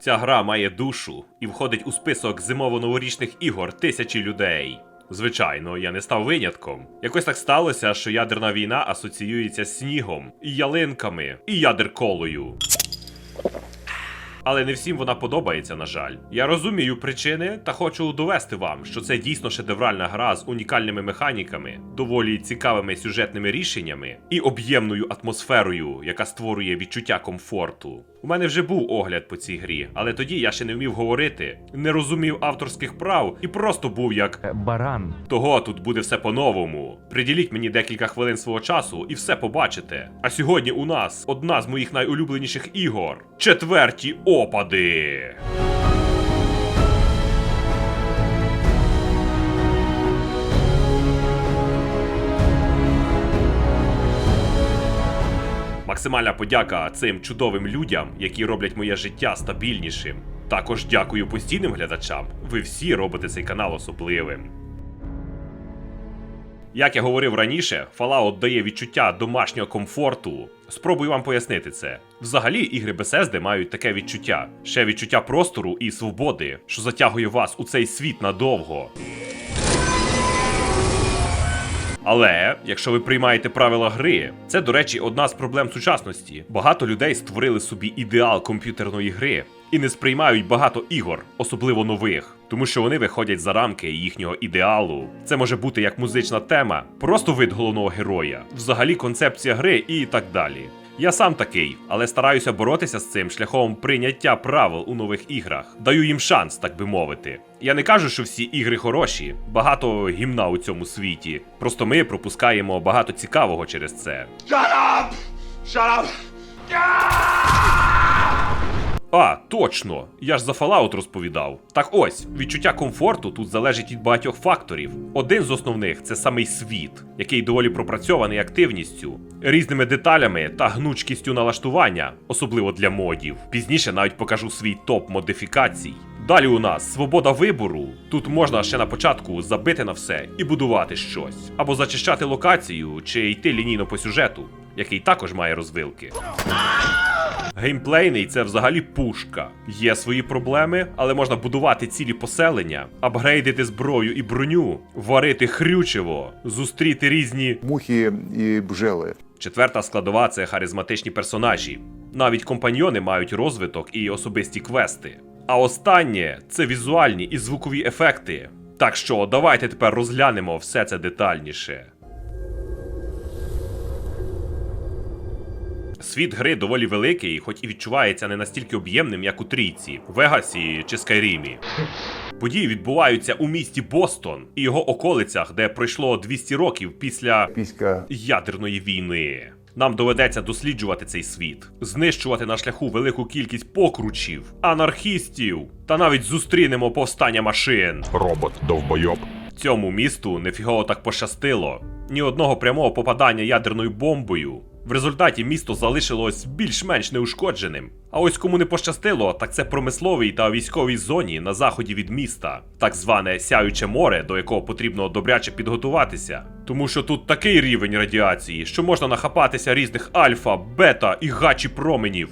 Ця гра має душу і входить у список зимово-новорічних ігор тисячі людей. Звичайно, я не став винятком. Якось так сталося, що ядерна війна асоціюється з снігом, і ялинками, і ядерколою. Але не всім вона подобається, на жаль. Я розумію причини та хочу довести вам, що це дійсно шедевральна гра з унікальними механіками, доволі цікавими сюжетними рішеннями і об'ємною атмосферою, яка створює відчуття комфорту. У мене вже був огляд по цій грі, але тоді я ще не вмів говорити, не розумів авторських прав і просто був як Е, Баран. того тут буде все по-новому. Приділіть мені декілька хвилин свого часу і все побачите. А сьогодні у нас одна з моїх найулюбленіших ігор четверті опади. Максимальна подяка цим чудовим людям, які роблять моє життя стабільнішим. Також дякую постійним глядачам. Ви всі робите цей канал особливим. Як я говорив раніше, Fallout дає відчуття домашнього комфорту. Спробую вам пояснити це. Взагалі, ігри Bethesda мають таке відчуття, ще відчуття простору і свободи, що затягує вас у цей світ надовго. Але якщо ви приймаєте правила гри, це, до речі, одна з проблем сучасності. Багато людей створили собі ідеал комп'ютерної гри і не сприймають багато ігор, особливо нових, тому що вони виходять за рамки їхнього ідеалу. Це може бути як музична тема, просто вид головного героя, взагалі концепція гри і так далі. Я сам такий, але стараюся боротися з цим шляхом прийняття правил у нових іграх. Даю їм шанс, так би мовити. Я не кажу, що всі ігри хороші, багато гімна у цьому світі. Просто ми пропускаємо багато цікавого через це. Shut up! Shut up! А, точно! Я ж за Fallout розповідав. Так ось, відчуття комфорту тут залежить від багатьох факторів. Один з основних це самий світ, який доволі пропрацьований активністю, різними деталями та гнучкістю налаштування, особливо для модів. Пізніше навіть покажу свій топ модифікацій. Далі у нас свобода вибору. Тут можна ще на початку забити на все і будувати щось, або зачищати локацію, чи йти лінійно по сюжету, який також має розвилки. Геймплейний це взагалі пушка. Є свої проблеми, але можна будувати цілі поселення, апгрейдити зброю і броню, варити хрючево, зустріти різні. мухи і бжели. Четверта складова це харизматичні персонажі. Навіть компаньйони мають розвиток і особисті квести. А останнє це візуальні і звукові ефекти. Так що давайте тепер розглянемо все це детальніше. Світ гри доволі великий, хоч і відчувається не настільки об'ємним, як у трійці, Вегасі чи Скайрімі. Події відбуваються у місті Бостон і його околицях, де пройшло 200 років після Піська ядерної війни. Нам доведеться досліджувати цей світ, знищувати на шляху велику кількість покручів, анархістів та навіть зустрінемо повстання машин. Робот довбойоб. Цьому місту нефігово так пощастило. Ні одного прямого попадання ядерною бомбою. В результаті місто залишилось більш-менш неушкодженим. А ось кому не пощастило, так це промисловій та військовій зоні на заході від міста, так зване сяюче море, до якого потрібно добряче підготуватися. Тому що тут такий рівень радіації, що можна нахапатися різних альфа, бета і гачі променів.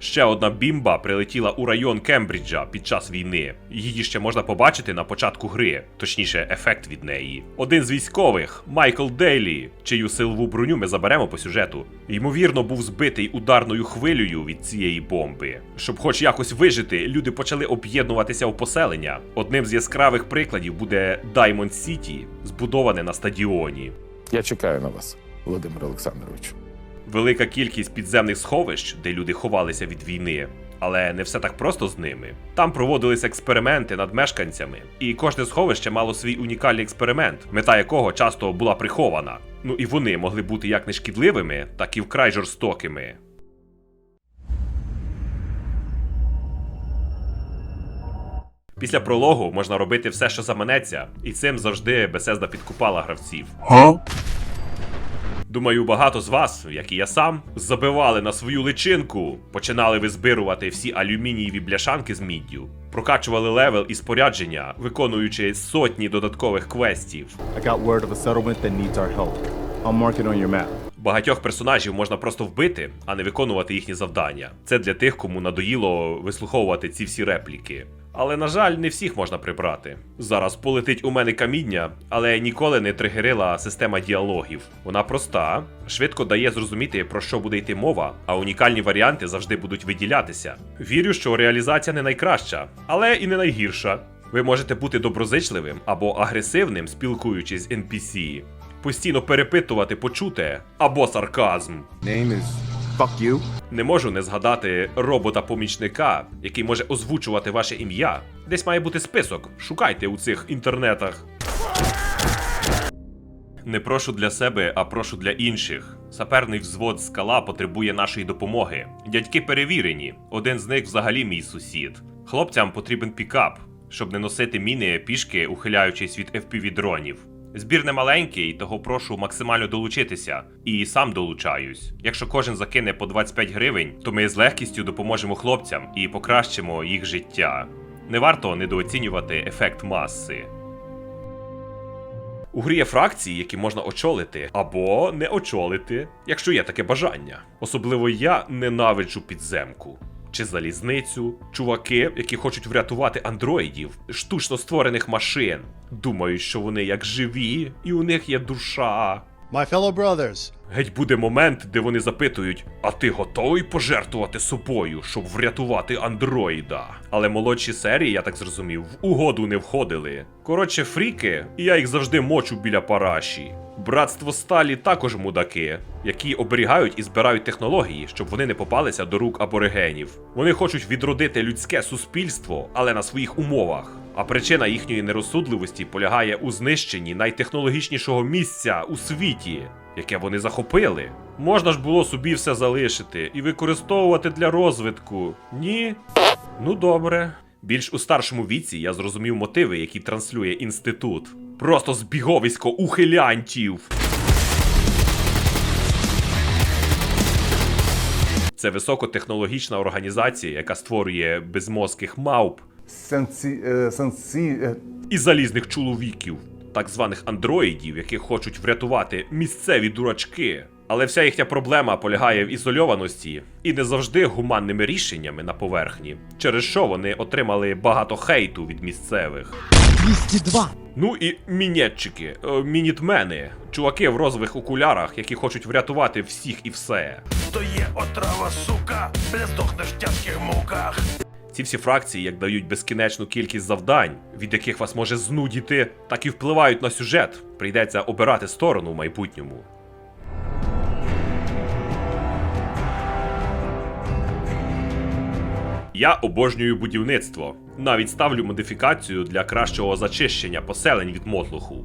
Ще одна бімба прилетіла у район Кембриджа під час війни. Її ще можна побачити на початку гри, точніше, ефект від неї. Один з військових, Майкл Дейлі, чию силову броню ми заберемо по сюжету, ймовірно, був збитий ударною хвилею від цієї бомби. Щоб хоч якось вижити, люди почали об'єднуватися у поселення. Одним з яскравих прикладів буде Даймонд Сіті, збудоване на стадіоні. Я чекаю на вас, Володимир Олександрович. Велика кількість підземних сховищ, де люди ховалися від війни. Але не все так просто з ними. Там проводились експерименти над мешканцями, і кожне сховище мало свій унікальний експеримент, мета якого часто була прихована. Ну і вони могли бути як нешкідливими, так і вкрай жорстокими. Після прологу можна робити все, що заманеться, і цим завжди Бесезда підкупала гравців. Думаю, багато з вас, як і я сам, забивали на свою личинку, починали визбирувати всі алюмінієві бляшанки з міддю, прокачували левел і спорядження, виконуючи сотні додаткових квестів. I got word of a settlement that needs our help. I'll mark it on your map. Багатьох персонажів можна просто вбити, а не виконувати їхні завдання. Це для тих, кому надоїло вислуховувати ці всі репліки. Але на жаль, не всіх можна прибрати. Зараз полетить у мене каміння, але ніколи не тригерила система діалогів. Вона проста, швидко дає зрозуміти, про що буде йти мова, а унікальні варіанти завжди будуть виділятися. Вірю, що реалізація не найкраща, але і не найгірша. Ви можете бути доброзичливим або агресивним, спілкуючись з NPC, постійно перепитувати почуте або сарказм. Name is fuck you. Не можу не згадати робота-помічника, який може озвучувати ваше ім'я. Десь має бути список. Шукайте у цих інтернетах. Не прошу для себе, а прошу для інших. Саперний взвод скала потребує нашої допомоги. Дядьки перевірені. Один з них взагалі мій сусід. Хлопцям потрібен пікап, щоб не носити міни пішки, ухиляючись від FPV дронів. Збір не маленький, того прошу максимально долучитися. І сам долучаюсь. Якщо кожен закине по 25 гривень, то ми з легкістю допоможемо хлопцям і покращимо їх життя. Не варто недооцінювати ефект маси. У грі є фракції, які можна очолити або не очолити, якщо є таке бажання. Особливо я ненавиджу підземку. Чи залізницю, чуваки, які хочуть врятувати андроїдів, штучно створених машин. Думають, що вони як живі, і у них є душа. My fellow brothers, Геть буде момент, де вони запитують: А ти готовий пожертвувати собою, щоб врятувати андроїда? Але молодші серії, я так зрозумів, в угоду не входили. Коротше, фріки, і я їх завжди мочу біля параші. Братство сталі також мудаки, які оберігають і збирають технології, щоб вони не попалися до рук аборигенів. Вони хочуть відродити людське суспільство, але на своїх умовах. А причина їхньої нерозсудливості полягає у знищенні найтехнологічнішого місця у світі, яке вони захопили. Можна ж було собі все залишити і використовувати для розвитку. Ні? Ну добре. Більш у старшому віці я зрозумів мотиви, які транслює інститут. Просто збіговисько ухилянтів. Це високотехнологічна організація, яка створює безмозких мавп Сенсі... е, сенсі... е, і залізних чоловіків, так званих андроїдів, яких хочуть врятувати місцеві дурачки. Але вся їхня проблема полягає в ізольованості і не завжди гуманними рішеннями на поверхні, через що вони отримали багато хейту від місцевих. 202. Ну і мінетчики, е, мінітмени, чуваки в розових окулярах, які хочуть врятувати всіх і все. То є отрава, сука, бля здохнеш в тяжких муках. Ці всі фракції як дають безкінечну кількість завдань, від яких вас може знудіти, так і впливають на сюжет. Прийдеться обирати сторону в майбутньому. Я обожнюю будівництво. Навіть ставлю модифікацію для кращого зачищення поселень від мотлуху.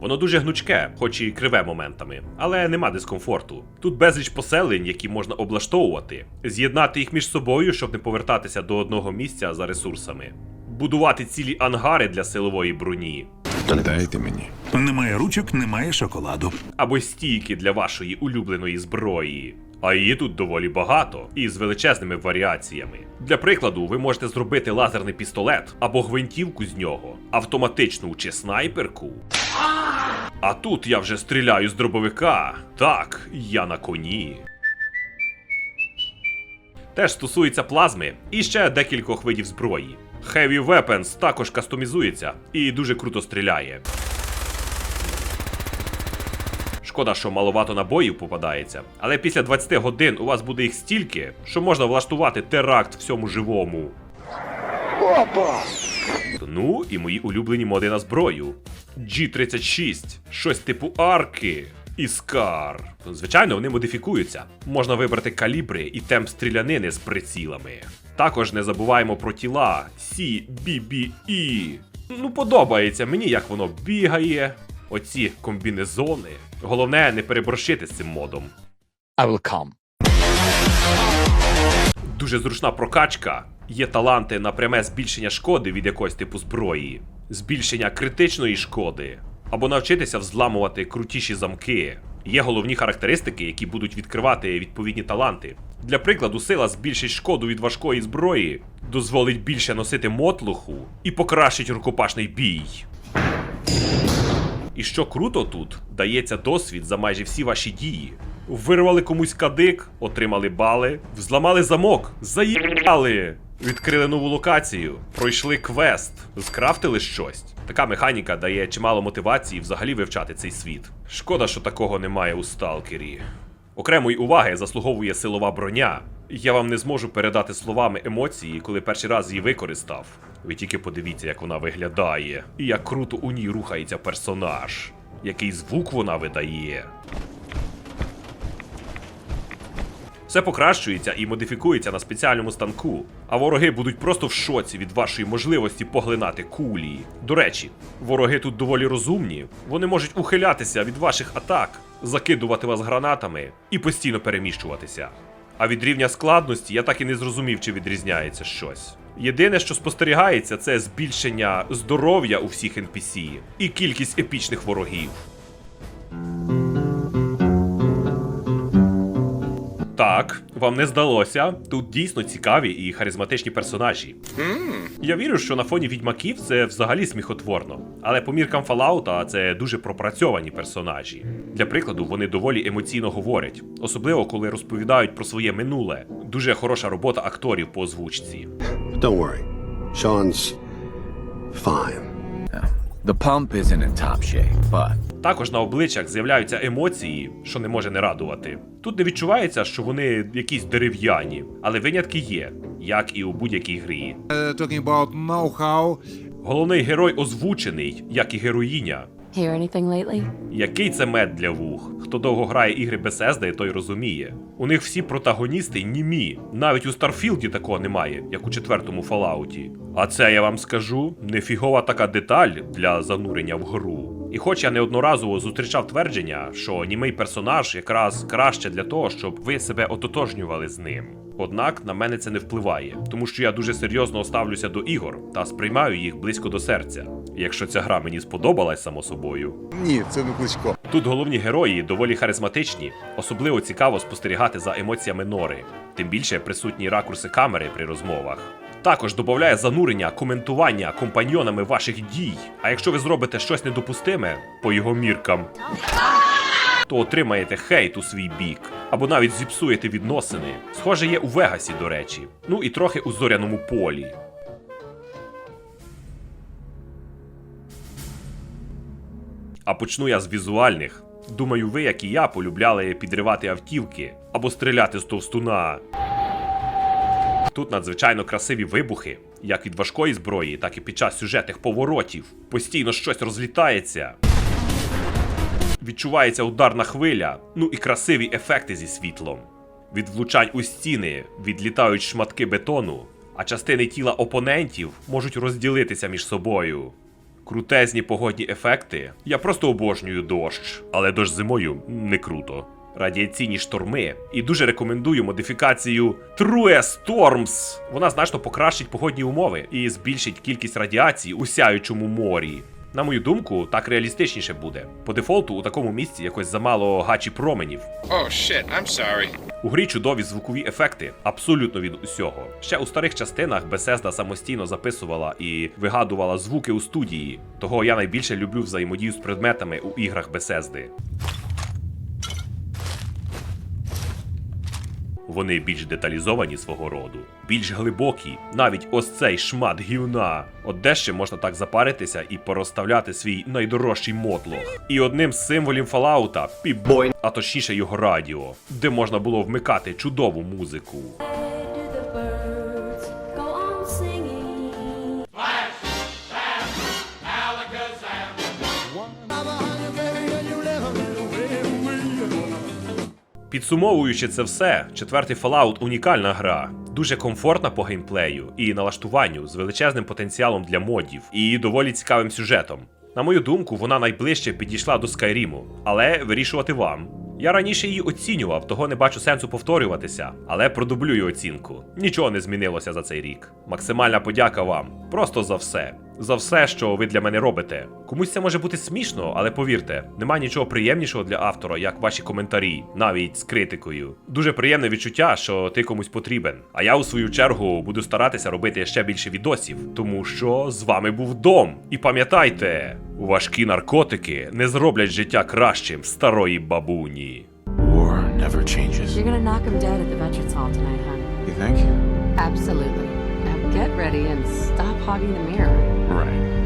Воно дуже гнучке, хоч і криве моментами, але нема дискомфорту. Тут безліч поселень, які можна облаштовувати, з'єднати їх між собою, щоб не повертатися до одного місця за ресурсами, будувати цілі ангари для силової броні, Дайте мені. Немає ручок, немає шоколаду. або стійки для вашої улюбленої зброї. А її тут доволі багато і з величезними варіаціями. Для прикладу, ви можете зробити лазерний пістолет або гвинтівку з нього, автоматичну чи снайперку. А тут я вже стріляю з дробовика. Так, я на коні. Теж стосується плазми і ще декількох видів зброї. Heavy Weapons також кастомізується і дуже круто стріляє. Шкода, що маловато набоїв попадається, але після 20 годин у вас буде їх стільки, що можна влаштувати теракт всьому живому. Ну і мої улюблені моди на зброю. G36, щось типу арки. Іскар. Звичайно, вони модифікуються. Можна вибрати калібри і темп стрілянини з прицілами. Також не забуваємо про тіла CBBE. Ну, подобається мені, як воно бігає. Оці комбінезони. Головне не переборщити з цим модом. I will come. Дуже зручна прокачка. Є таланти на пряме збільшення шкоди від якогось типу зброї, збільшення критичної шкоди, або навчитися взламувати крутіші замки. Є головні характеристики, які будуть відкривати відповідні таланти. Для прикладу, сила збільшить шкоду від важкої зброї, дозволить більше носити мотлуху і покращить рукопашний бій. І що круто тут, дається досвід за майже всі ваші дії. Вирвали комусь кадик, отримали бали, взламали замок, заїбали, відкрили нову локацію, пройшли квест, скрафтили щось. Така механіка дає чимало мотивації взагалі вивчати цей світ. Шкода, що такого немає у сталкері. Окремої уваги заслуговує силова броня. Я вам не зможу передати словами емоції, коли перший раз її використав. Ви тільки подивіться, як вона виглядає, і як круто у ній рухається персонаж, який звук вона видає. Все покращується і модифікується на спеціальному станку, а вороги будуть просто в шоці від вашої можливості поглинати кулі. До речі, вороги тут доволі розумні, вони можуть ухилятися від ваших атак, закидувати вас гранатами і постійно переміщуватися. А від рівня складності я так і не зрозумів, чи відрізняється щось. Єдине, що спостерігається, це збільшення здоров'я у всіх NPC і кількість епічних ворогів. Так, вам не здалося. Тут дійсно цікаві і харизматичні персонажі. Я вірю, що на фоні відьмаків це взагалі сміхотворно. Але по міркам Фалаута це дуже пропрацьовані персонажі. Для прикладу, вони доволі емоційно говорять, особливо коли розповідають про своє минуле. Дуже хороша робота акторів по озвучці. Don't worry. Sean's fine. The pump isn't in top shape, but Також на обличчях з'являються емоції, що не може не радувати. Тут не відчувається, що вони якісь дерев'яні, але винятки є, як і у будь-якій грі. talking about know-how. Головний герой озвучений, як і героїня. Hear anything lately? Який це мед для вух? Хто довго грає ігри Bethesda, той розуміє. У них всі протагоністи німі. Навіть у Старфілді такого немає, як у четвертому Фалауті. А це я вам скажу, нефігова така деталь для занурення в гру. І хоч я неодноразово зустрічав твердження, що німий персонаж якраз краще для того, щоб ви себе ототожнювали з ним. Однак на мене це не впливає, тому що я дуже серйозно ставлюся до ігор та сприймаю їх близько до серця. Якщо ця гра мені сподобалась само собою, Ні, це не кличко. Тут головні герої доволі харизматичні, особливо цікаво спостерігати за емоціями Нори, тим більше присутні ракурси камери при розмовах. Також додає занурення, коментування компаньйонами ваших дій. А якщо ви зробите щось недопустиме по його міркам, то отримаєте хейт у свій бік, або навіть зіпсуєте відносини. Схоже, є у Вегасі, до речі, ну і трохи у зоряному полі. А почну я з візуальних. Думаю, ви, як і я, полюбляли підривати автівки або стріляти з товстуна. Тут надзвичайно красиві вибухи, як від важкої зброї, так і під час сюжетних поворотів. Постійно щось розлітається. Відчувається ударна хвиля, ну і красиві ефекти зі світлом. Від влучань у стіни відлітають шматки бетону, а частини тіла опонентів можуть розділитися між собою. Крутезні погодні ефекти. Я просто обожнюю дощ, але дощ зимою не круто. Радіаційні шторми. І дуже рекомендую модифікацію True Storms. Вона значно покращить погодні умови і збільшить кількість радіації у сяючому морі. На мою думку, так реалістичніше буде. По дефолту у такому місці якось замало гачі променів. oh shit, I'm sorry. У грі чудові звукові ефекти, абсолютно від усього. Ще у старих частинах Бесезда самостійно записувала і вигадувала звуки у студії. Того я найбільше люблю взаємодію з предметами у іграх Bethesda. Вони більш деталізовані свого роду, більш глибокі, навіть ось цей шмат гівна. От де ще можна так запаритися і порозставляти свій найдорожчий мотлох. І одним з символів Фалаута пібой, а точніше його радіо, де можна було вмикати чудову музику. Підсумовуючи це все, четвертий Fallout унікальна гра, дуже комфортна по геймплею і налаштуванню з величезним потенціалом для модів і доволі цікавим сюжетом. На мою думку, вона найближче підійшла до Скайріму, але вирішувати вам. Я раніше її оцінював, того не бачу сенсу повторюватися, але продублюю оцінку. Нічого не змінилося за цей рік. Максимальна подяка вам. Просто за все. За все, що ви для мене робите. Комусь це може бути смішно, але повірте, немає нічого приємнішого для автора, як ваші коментарі, навіть з критикою. Дуже приємне відчуття, що ти комусь потрібен. А я у свою чергу буду старатися робити ще більше відосів, тому що з вами був дом. І пам'ятайте, важкі наркотики не зроблять життя кращим старої бабуні. War never changes. You're gonna knock him dead at the Veterans Hall tonight, hon. You think? Absolutely. Get ready and stop hogging the mirror. Right.